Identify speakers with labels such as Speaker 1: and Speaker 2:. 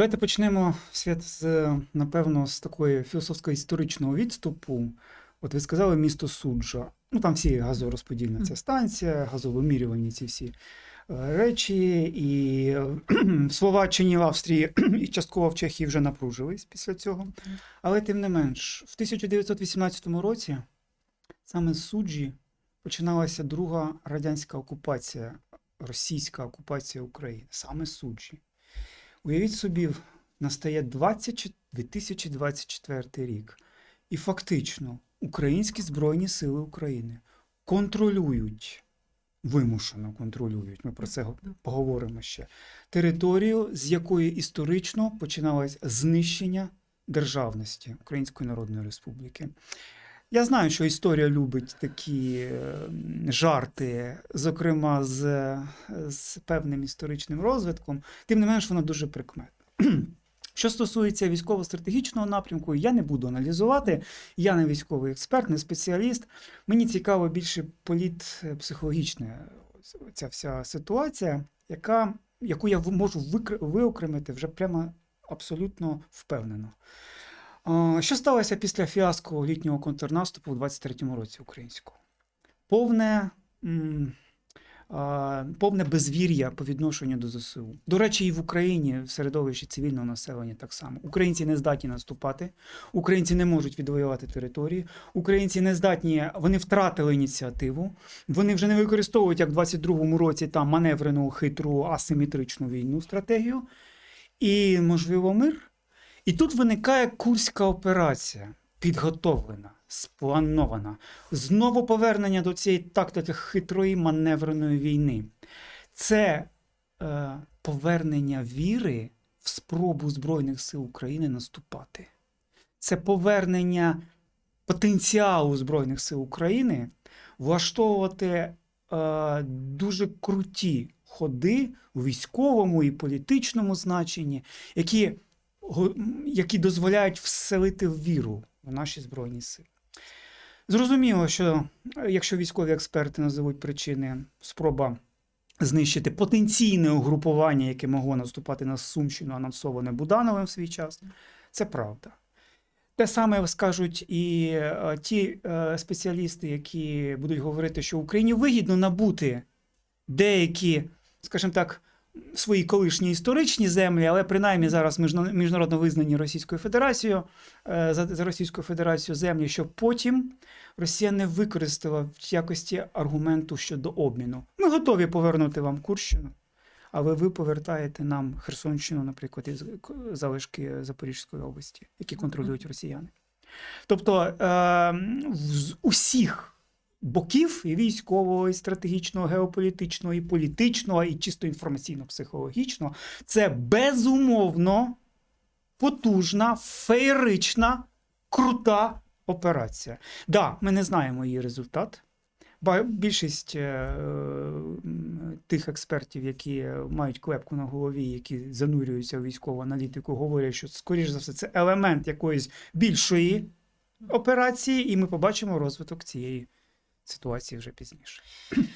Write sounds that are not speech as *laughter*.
Speaker 1: Давайте почнемо свят з, напевно, з такої філософсько-історичного відступу. От ви сказали місто Суджа. Ну там всі газорозподільна ця станція, газовимірювальні ці всі е, речі. І в Словаччині, в Австрії і частково в Чехії вже напружились після цього. Але тим не менш, в 1918 році саме з Суджі починалася друга радянська окупація, російська окупація України, саме Суджі. Уявіть собі, настає 2024 рік, і фактично українські Збройні Сили України контролюють, вимушено контролюють, ми про це поговоримо ще, територію, з якої історично починалось знищення державності Української Народної Республіки. Я знаю, що історія любить такі жарти, зокрема з, з певним історичним розвитком, тим не менш вона дуже прикметна. *clears throat* Що стосується військово-стратегічного напрямку, я не буду аналізувати. Я не військовий експерт, не спеціаліст. Мені цікаво більше політ-психологічна ця вся ситуація, яка, яку я можу виокремити вже прямо абсолютно впевнено. Що сталося після фіаско літнього контрнаступу у 23-му році українського? Повне, повне безвір'я по відношенню до ЗСУ. До речі, і в Україні в середовищі цивільного населення так само. Українці не здатні наступати, українці не можуть відвоювати території, українці не здатні, вони втратили ініціативу, вони вже не використовують, як в 22-му році, там маневрену, хитру, асиметричну війну стратегію. І, можливо, мир. І тут виникає Курська операція, підготовлена, спланована. Знову повернення до цієї тактики хитрої маневреної війни. Це е, повернення віри в спробу Збройних сил України наступати. Це повернення потенціалу Збройних сил України влаштовувати е, дуже круті ходи у військовому і політичному значенні, які які дозволяють вселити віру в наші збройні сили. Зрозуміло, що е, якщо військові експерти називуть причини спроба знищити потенційне угрупування, яке могло наступати на Сумщину, анонсоване Будановим в свій час, це правда. Те саме скажуть і е, ті е, спеціалісти, які будуть говорити, що Україні вигідно набути деякі, скажімо так, свої колишні історичні землі, але принаймні зараз міжнародно визнані Російською Федерацією е, за, Російською Федерацією землі, щоб потім Росія не використала в якості аргументу щодо обміну. Ми готові повернути вам Курщину, але ви повертаєте нам Херсонщину, наприклад, і з- к- залишки Запорізької області, які контролюють росіяни. Тобто е, з усіх боків і військового, і стратегічного, геополітичного, і політичного, і чисто інформаційно-психологічного, це безумовно потужна, феєрична, крута операція. Да, ми не знаємо її результат. Більшість е, тих експертів, які мають клепку на голові, які занурюються в військову аналітику, говорять, що, скоріш за все, це елемент якоїсь більшої операції, і ми побачимо розвиток цієї ситуації вже пізніше.